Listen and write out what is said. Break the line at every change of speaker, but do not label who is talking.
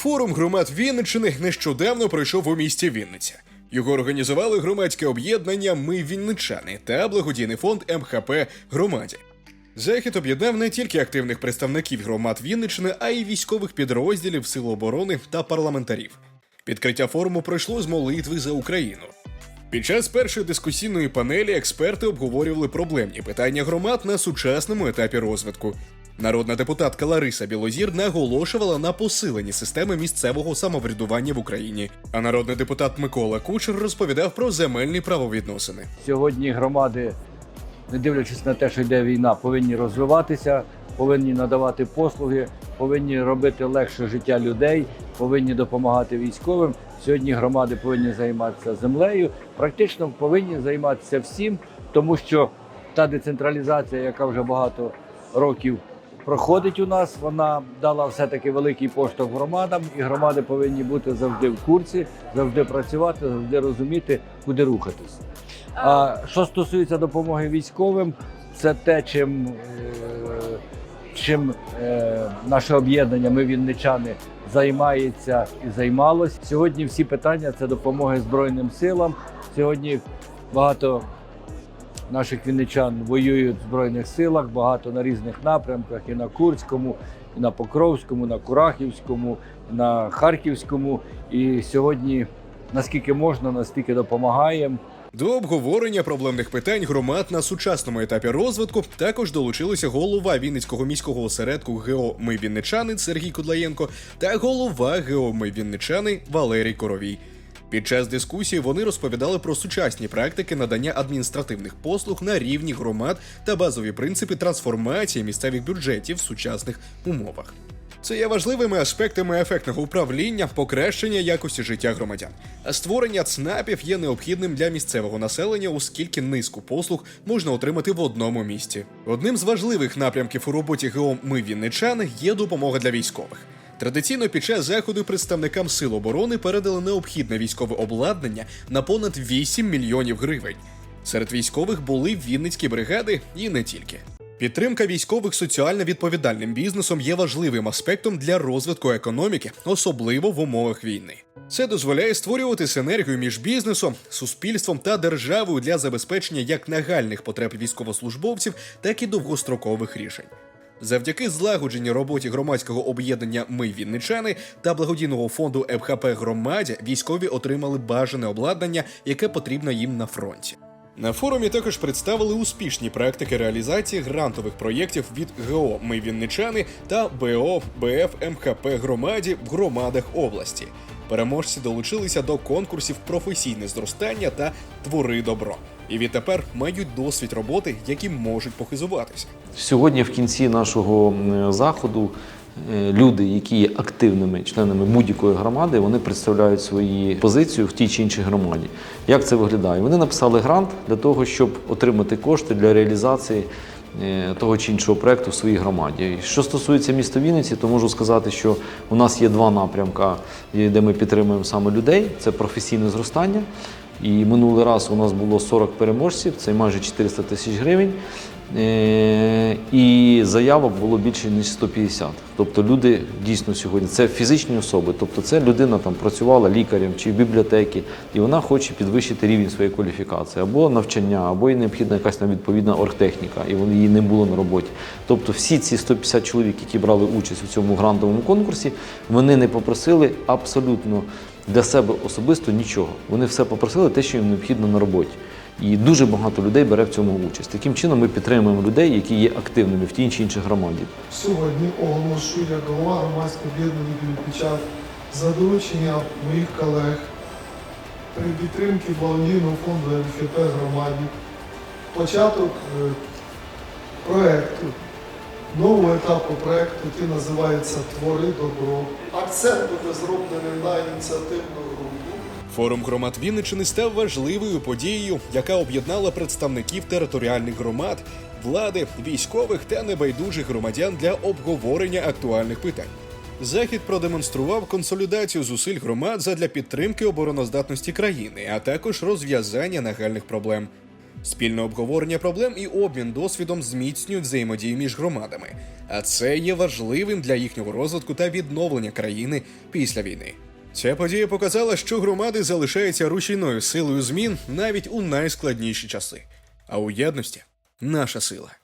Форум громад Вінниччини нещодавно пройшов у місті Вінниця. Його організували громадське об'єднання Ми Вінничани та благодійний фонд МХП Громаді. Захід об'єднав не тільки активних представників громад Вінниччини, а й військових підрозділів Сил оборони та парламентарів. Відкриття форуму пройшло з молитви за Україну. Під час першої дискусійної панелі експерти обговорювали проблемні питання громад на сучасному етапі розвитку. Народна депутатка Лариса Білозір наголошувала на посиленні системи місцевого самоврядування в Україні. А народний депутат Микола Кучер розповідав про земельні правовідносини.
Сьогодні громади, не дивлячись на те, що йде війна, повинні розвиватися, повинні надавати послуги, повинні робити легше життя людей, повинні допомагати військовим. Сьогодні громади повинні займатися землею, практично повинні займатися всім, тому що та децентралізація, яка вже багато років проходить у нас, вона дала все-таки великий поштовх громадам, і громади повинні бути завжди в курсі, завжди працювати, завжди розуміти, куди рухатись. А що стосується допомоги військовим, це те, чим, е, чим е, наше об'єднання, ми вінничани, займається і займалось. Сьогодні всі питання це допомоги Збройним силам. Сьогодні багато наших вінничан воюють в Збройних силах, багато на різних напрямках, і на Курському, і на Покровському, на Курахівському, на Харківському. І сьогодні, наскільки можна, настільки допомагаємо.
До обговорення проблемних питань громад на сучасному етапі розвитку також долучилися голова Вінницького міського осередку ГЕО Ми Вінничани Сергій Кудлаєнко та голова ГЕО Ми Вінничани Валерій Коровій. Під час дискусії вони розповідали про сучасні практики надання адміністративних послуг на рівні громад та базові принципи трансформації місцевих бюджетів в сучасних умовах. Це є важливими аспектами ефектного управління, покращення якості життя громадян. А створення ЦНАПів є необхідним для місцевого населення, оскільки низку послуг можна отримати в одному місці. Одним з важливих напрямків у роботі ГО Ми Вінничани є допомога для військових. Традиційно під час заходу представникам сил оборони передали необхідне військове обладнання на понад 8 мільйонів гривень. Серед військових були вінницькі бригади і не тільки. Підтримка військових соціально відповідальним бізнесом є важливим аспектом для розвитку економіки, особливо в умовах війни. Це дозволяє створювати синергію між бізнесом, суспільством та державою для забезпечення як нагальних потреб військовослужбовців, так і довгострокових рішень. Завдяки злагодженій роботі громадського об'єднання Ми Вінничани та благодійного фонду МХП Громаді військові отримали бажане обладнання, яке потрібно їм на фронті. На форумі також представили успішні практики реалізації грантових проєктів від ГО Ми Вінничани та БО БФ МХП Громаді в громадах області. Переможці долучилися до конкурсів професійне зростання та твори добро. І відтепер мають досвід роботи, яким можуть похизуватися.
Сьогодні, в кінці нашого заходу, е, люди, які є активними членами будь-якої громади, вони представляють свою позицію в тій чи іншій громаді. Як це виглядає? Вони написали грант для того, щоб отримати кошти для реалізації е, того чи іншого проекту в своїй громаді. Що стосується міста Вінниці, то можу сказати, що у нас є два напрямка, е, де ми підтримуємо саме людей: це професійне зростання. І минулий раз у нас було 40 переможців, це майже 400 тисяч гривень. Е, І заявок було більше ніж 150. Тобто люди дійсно сьогодні це фізичні особи. Тобто це людина там працювала лікарем чи в бібліотекі, і вона хоче підвищити рівень своєї кваліфікації або навчання, або їй необхідна якась там відповідна оргтехніка, і її не було на роботі. Тобто, всі ці 150 чоловік, які брали участь у цьому грантовому конкурсі, вони не попросили абсолютно для себе особисто нічого. Вони все попросили те, що їм необхідно на роботі. І дуже багато людей бере в цьому участь. Таким чином ми підтримуємо людей, які є активними в тій чи іншій громаді.
Сьогодні оголошую як голова громадського об'єднання Вінничан за доручення моїх колег при підтримці благодійного фонду МФП громаді початок е, проекту, нового етапу проекту, який називається Твори добро. Акцент буде зроблений на ініціативну групу.
Форум громад Вінничини став важливою подією, яка об'єднала представників територіальних громад, влади, військових та небайдужих громадян для обговорення актуальних питань. Захід продемонстрував консолідацію зусиль громад задля підтримки обороноздатності країни, а також розв'язання нагальних проблем. Спільне обговорення проблем і обмін досвідом зміцнюють взаємодію між громадами, а це є важливим для їхнього розвитку та відновлення країни після війни. Ця подія показала, що громади залишаються рушійною силою змін навіть у найскладніші часи. А у єдності наша сила.